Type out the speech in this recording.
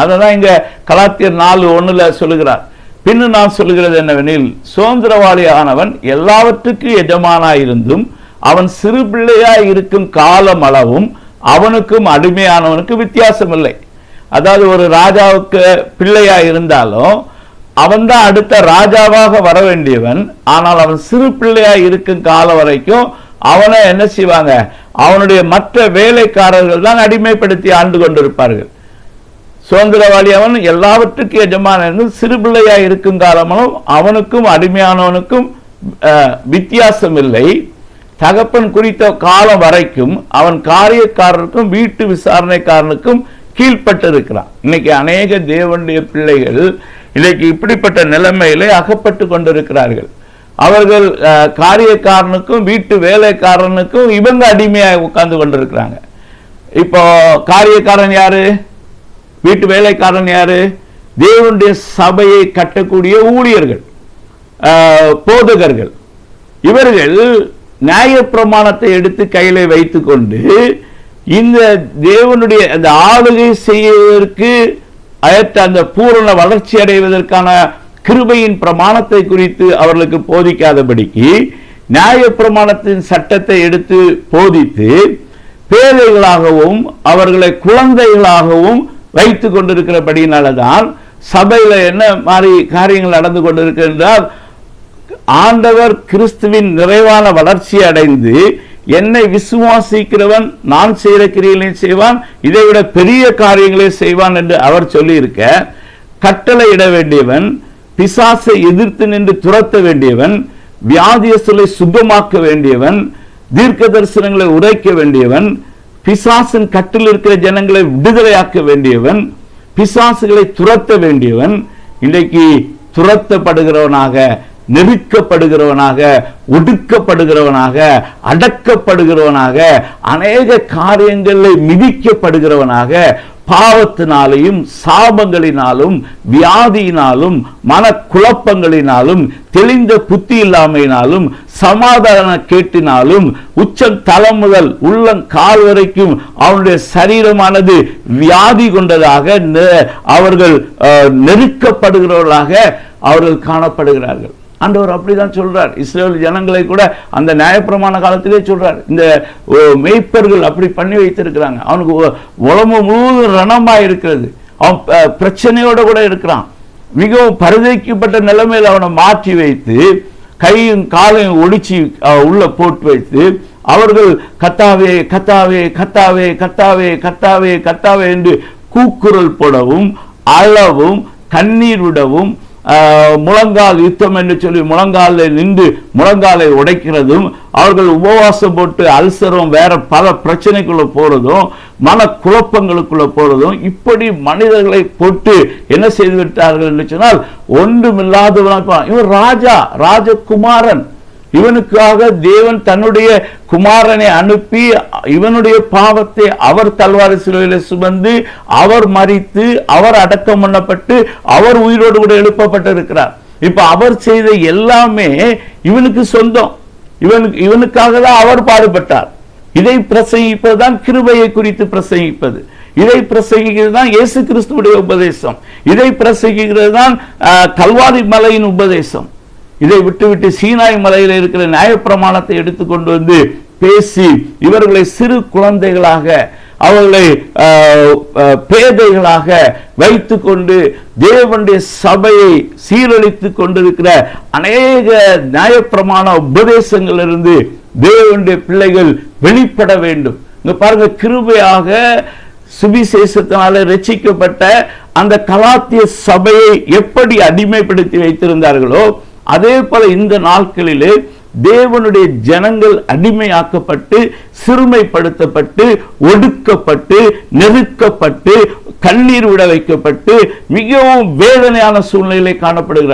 அதுதான் இங்க கலாத்தியர் நாலு ஒண்ணுல சொல்லுகிறார். பின்னு நான் சொல்லுகிறது என்னவெனில் சுதந்திரவாளியானவன் எல்லாவற்றுக்கும் எஜமானாயிருந்தும் அவன் சிறு பிள்ளையாய் இருக்கும் காலம் அளவும் அவனுக்கும் அடிமையானவனுக்கு வித்தியாசம் இல்லை அதாவது ஒரு ராஜாவுக்கு பிள்ளையா இருந்தாலும் அவன் தான் அடுத்த ராஜாவாக வர வேண்டியவன் ஆனால் அவன் சிறு பிள்ளையா இருக்கும் காலம் வரைக்கும் அவனை என்ன செய்வாங்க? அவனுடைய மற்ற வேலைக்காரர்கள் தான் அடிமைப்படுத்தி ஆண்டு கொண்டிருப்பார்கள். சுதந்திரவாதி அவன் எல்லாவற்றுக்கும் எஜமான சிறு பிள்ளையா இருக்கும் காலமும் அவனுக்கும் அடிமையானவனுக்கும் வித்தியாசம் இல்லை தகப்பன் குறித்த காலம் வரைக்கும் அவன் காரியக்காரருக்கும் வீட்டு விசாரணைக்காரனுக்கும் கீழ்ப்பட்டு இருக்கிறான் இன்னைக்கு அநேக தேவனுடைய பிள்ளைகள் இன்னைக்கு இப்படிப்பட்ட நிலைமையிலே அகப்பட்டு கொண்டிருக்கிறார்கள். அவர்கள் காரியக்காரனுக்கும் வீட்டு வேலைக்காரனுக்கும் இவங்க அடிமையாக உட்கார்ந்து கொண்டிருக்கிறாங்க. இப்போ காரியக்காரன் யாரு? வீட்டு வேலைக்காரன் யாரு? தேவனுடைய சபையை கட்டக்கூடிய ஊழியர்கள் ஆஹ், போதகர்கள். இவர்கள் நியாயப்பிரமாணத்தை எடுத்து கையில வைத்துக்கொண்டு இந்த தேவனுடைய அந்த ஆளுகை செய்வதற்கு அடுத்த அந்த பூரண வளர்ச்சி அடைவதற்கான கிருபையின் பிரமாணத்தை குறித்து அவர்களுக்கு போதிக்காதபடிக்கு நியாயப்பிரமாணத்தின் சட்டத்தை எடுத்து போதித்து பேதைகளாகவும் அவர்களை குழந்தைகளாகவும் வைத்து கொண்டிருக்கிறபடியினாலதான் சபையில என்ன மாதிரி காரியங்கள் நடந்து கொண்டிருக்கின்றால் ஆண்டவர் கிறிஸ்துவின் நிறைவான வளர்ச்சி அடைந்து என்னை விசுவாசிக்கிறவன் நான் செய்கிற கிரியைகளையும் செய்வான் இதைவிட பெரிய காரியங்களை செய்வான் என்று அவர் சொல்லியிருக்க கட்டளை இட வேண்டியவன் பிசாசை எதிர்த்து நின்று துரத்த வேண்டியவன் வியாதியஸ்தலை சுகமாக்க வேண்டியவன் தீர்க்க தரிசனங்களை உரைக்க வேண்டியவன் பிசாசின் கட்டில் இருக்கிற ஜனங்களை விடுதலையாக்க வேண்டியவன் பிசாசுகளை துரத்த வேண்டியவன் இன்றைக்கு துரத்தப்படுகிறவனாக நெருக்கப்படுகிறவனாக ஒடுக்கப்படுகிறவனாக அடக்கப்படுகிறவனாக அநேக காரியங்களில் மிதிக்கப்படுகிறவனாக பாவத்தினாலையும் சாபங்களினாலும் வியாதியினாலும் மனக்குழப்பங்களினாலும் தெளிந்த புத்தி இல்லாமையினாலும் சமாதான கேட்டினாலும் உச்சம் தலம் முதல் உள்ளம் கால் வரைக்கும் அவனுடைய சரீரமானது வியாதி கொண்டதாக அவர்கள் அஹ், நெருக்கப்படுகிறவர்களாக அவர்கள் காணப்படுகிறார்கள். ஆண்டவர் அப்படிதான் சொல்றார். இஸ்ரேல் ஜனங்களை கூட அந்த நியாயப்பிரமாண காலத்திலே சொல்றார். இந்த மெய்ப்பர்கள் அப்படி பண்ணி வைத்திருக்கிறாங்க. அவனுக்கு உ- உடம்பு முழுவதும் ரணமா இருக்கிறது அவன் பிரச்சனையோடு பிரச்சனையோட கூட இருக்கிறான். மிகவும் பரிதைக்கப்பட்ட நிலைமையில் அவனை மாற்றி வைத்து கையும் காலையும் ஒடிச்சு உள்ள போட்டு வைத்து அவர்கள் கத்தாவே கத்தாவே கத்தாவே கத்தாவே கத்தாவே கத்தாவே என்று கூக்குரல் போடவும் அழவும் கண்ணீர் விடவும் முழங்கால் யுத்தம் என்று சொல்லி முழங்காலில் நின்று முழங்காலை உடைக்கிறதும் அவர்கள் உபவாசம் போட்டு அல்சரம் வேற பல பிரச்சனைக்குள்ள போறதும் மன குழப்பங்களுக்குள்ள போறதும் இப்படி மனிதர்களை போட்டு என்ன செய்து விட்டார்கள் என்று சொன்னால் ஒன்றுமில்லாதவனாக இவர் ராஜா ராஜகுமாரன். இவனுக்காக தேவன் தன்னுடைய குமாரனை அனுப்பி இவனுடைய பாவத்தை அவர் தல்வாரி சிலுவையில் சுமந்து அவர் மறித்து அவர் அடக்கம் பண்ணப்பட்டு அவர் உயிரோடு கூட எழுப்பப்பட்டிருக்கிறார். இப்ப அவர் செய்த எல்லாமே இவனுக்கு சொந்தம். இவனுக்கு இவனுக்காக தான் அவர் பாடுபட்டார். இதை பிரசங்கிப்பது தான் கிருபையை குறித்து பிரசங்கிப்பது. இதை பிரசங்கிக்கிறது தான் இயேசு கிறிஸ்துவுடைய உபதேசம். இதை பிரசங்கிக்கிறது தான் கல்வாரி மலையின் உபதேசம். இதை விட்டுவிட்டு சீனாய் மலையில் இருக்கிற நியாயப்பிரமாணத்தை எடுத்துக்கொண்டு வந்து பேசி இவர்களை சிறு குழந்தைகளாக அவர்களை பேதைகளாக வைத்து பேதைகளாக வைத்துக்கொண்டு தேவனுடைய சபையை சீரழித்து கொண்டிருக்கிற அநேக நியாயப்பிரமாண உபதேசங்களிலிருந்து தேவனுடைய பிள்ளைகள் வெளிப்பட வேண்டும். இங்க பாருங்க கிருபையாக சுவிசேஷத்தினால ரசிக்கப்பட்ட அந்த கலாத்திய சபையை எப்படி அடிமைப்படுத்தி வைத்திருந்தார்களோ அதே போல இந்த நாட்களிலே தேவனுடைய ஜனங்கள் அடிமையாக்கப்பட்டு சிறுமைப்படுத்தப்பட்டு ஒடுக்கப்பட்டு நெருக்கப்பட்டு கண்ணீர் விட வைக்கப்பட்டு மிகவும் வேதனையான சூழ்நிலை காணப்படுகிறார்